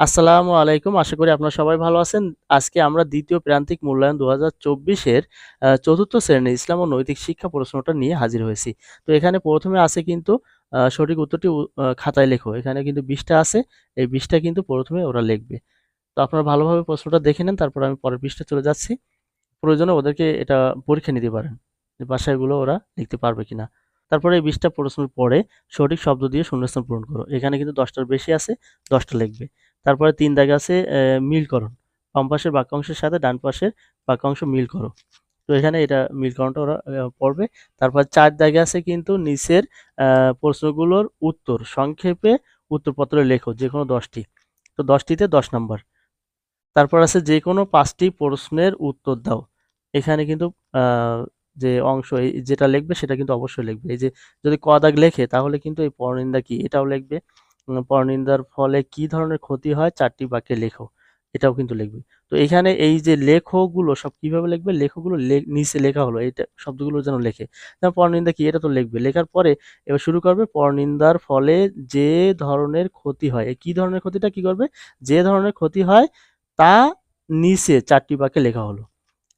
আসসালামু আলাইকুম। আশা করি আপনারা সবাই ভালো আছেন। আজকে আমরা দ্বিতীয় প্রান্তিক মূল্যায়ন ২০২৪ এর আ চতুর্থ শ্রেণির ইসলাম ও নৈতিক শিক্ষা প্রশ্নটা নিয়ে হাজির হয়েছি। তো এখানে ১ম এ আছে কিন্তু সঠিক উত্তরটি খাতায় লেখো। এখানে কিন্তু ২০ টা আছে। এই ২০ টা কিন্তু প্রথমে ওরা লিখবে। তো আপনারা ভালোভাবে প্রশ্নটা দেখে নেন। তারপর আমি পরের পৃষ্ঠায় চলে যাচ্ছি। প্রয়োজনে ওদেরকে এটা পরীক্ষা নিতে পারেন। যে বাসায় এগুলো ওরা লিখতে পারবে কিনা। তারপরে এই ২০ টা প্রশ্নের পরে সঠিক শব্দ দিয়ে শূন্যস্থান পূরণ করো। এখানে কিন্তু দশটার বেশি আছে, দশটা লিখবে। তারপরে ৩ দাগে আছে মিলকরণ। বাম পাশের বাক্যাংশের সাথে ডান পাশের বাক্যাংশ মিল করো। তো এখানে এটা মিলকরণটা ওরা পড়বে। তারপর ৪ দাগে আছে কিন্তু নিচের প্রশ্নগুলোর উত্তর সংক্ষেপে উত্তরপত্র লেখো যে কোনো দশটি তো দশটিতে দশ নম্বর তারপর আছে যে কোনো পাঁচটি প্রশ্নের উত্তর দাও। এখানে কিন্তু যে অংশ যেটা লিখবে সেটা কিন্তু অবশ্যই লিখবে। এই যে যদি ক দাগ লেখে, তাহলে কিন্তু এই পরনিন্দা কি, এটাও লিখবে। পরনিন্দার ফলে কি ধরনের ক্ষতি হয় ৪ টি বাক্যে লেখো। এটাও কিন্তু লিখবে। তো এখানে এই যে লেখগুলো সব কীভাবে লিখবে? লেখগুলো নিচে লেখা হলো এইটা শব্দগুলো যেন লেখে। যেমন পরনিন্দা কি? এটা তো লিখবে। লেখার পরে এবার শুরু করবে, পরনিন্দার ফলে যে ধরনের ক্ষতি হয়। কি ধরনের ক্ষতিটা কি করবে? যে ধরনের ক্ষতি হয়, তা নিচে ৪ টি বাক্যে লেখা হলো।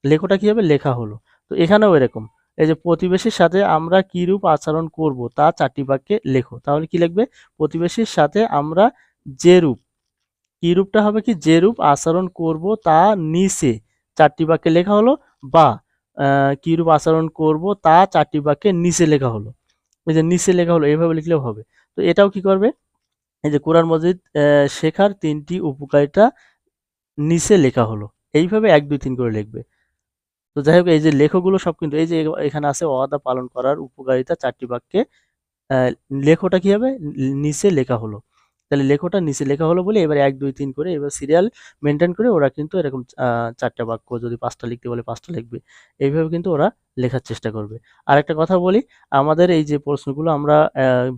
লেখোটা কি হবে? লেখা হলো। তো এখানেও এরকম। এই যে প্রতিবেশীর সাথে আমরা কিরূপ আচরণ করব তা ৪ টি বাক্যে লেখো। তাহলে কি লিখবে? প্রতিবেশীর সাথে আমরা যেরূপ, কিরূপটা হবে কি? যেরূপ আচরণ করব তা নিচে চারটি বাক্যে লেখা হলো বা কিরূপ আচরণ করব তা চারটি বাক্যে নিচে লেখা হলো। এই যে নিচে লেখা হলো এইভাবে লিখলেও হবে। তো এটাও কি করবে? এই যে কোরআন মজিদ শেখার তিনটি উপকারিতা নিচে লেখা হলো। এইভাবে ১, ২, ৩ করে লিখবে। তো যাই হোক এই যে লেখগুলো সব কিন্তু এই যে এখানে আছে ওয়াদা পালন করার উপকারিতা চারটি বাক্যে লেখোটা কি হবে? নিচে লেখা হলো। তাহলে লেখোটা নিচে লেখা হলো বলে এবার ১, ২, ৩ করে এবার সিরিয়াল মেনটেন করে ওরা কিন্তু এরকম ৪ বাক্য যদি ৫ টা লিখতে বলে পাঁচটা লিখবে। এইভাবে কিন্তু ওরা লেখার চেষ্টা করবে। আর একটা কথা বলি, আমাদের এই যে প্রশ্নগুলো আমরা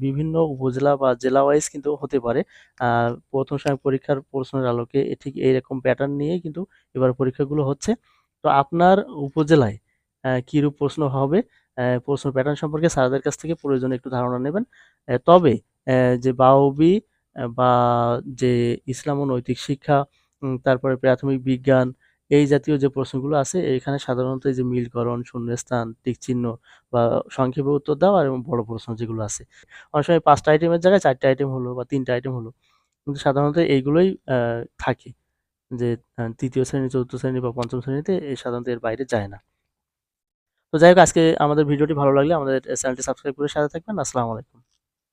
বিভিন্ন উপজেলা বা জেলা ওয়াইজ কিন্তু হতে পারে। প্রথম ১ম সাময়িক পরীক্ষার প্রশ্নের আলোকে ঠিক এইরকম প্যাটার্ন নিয়েই কিন্তু এবার পরীক্ষাগুলো হচ্ছে। তো আপনার উপজেলায় কীরূপ প্রশ্ন হবে, প্রশ্ন প্যাটার্ন সম্পর্কে স্যারদের কাছ থেকে প্রয়োজনে একটু ধারণা নেবেন। তবে যে বাউবি বা যে ইসলাম ও নৈতিক শিক্ষা, তারপরে প্রাথমিক বিজ্ঞান এই জাতীয় যে প্রশ্নগুলো আছে এখানে সাধারণত যে মিলকরণ, শূন্যস্থান, টিকচিহ্ন বা সংক্ষেপে উত্তর দাও আর এবং বড় প্রশ্ন যেগুলো আছে। অনেক সময় পাঁচটা আইটেমের জায়গায় ৪ টা আইটেম হলো বা ৩ টা আইটেম হলো। কিন্তু সাধারণত এইগুলোই থাকে। যে তৃতীয় ৩য় শ্রেণি, চতুর্থ শ্রেণি বা পঞ্চম শ্রেণীতে সাধারণত এর বাইরে যায় না। তো যাই হোক আজকে আমাদের ভিডিওটি ভালো লাগলে আমাদের চ্যানেলটি সাবস্ক্রাইব করে সাথে থাকবেন। আসসালামু আলাইকুম।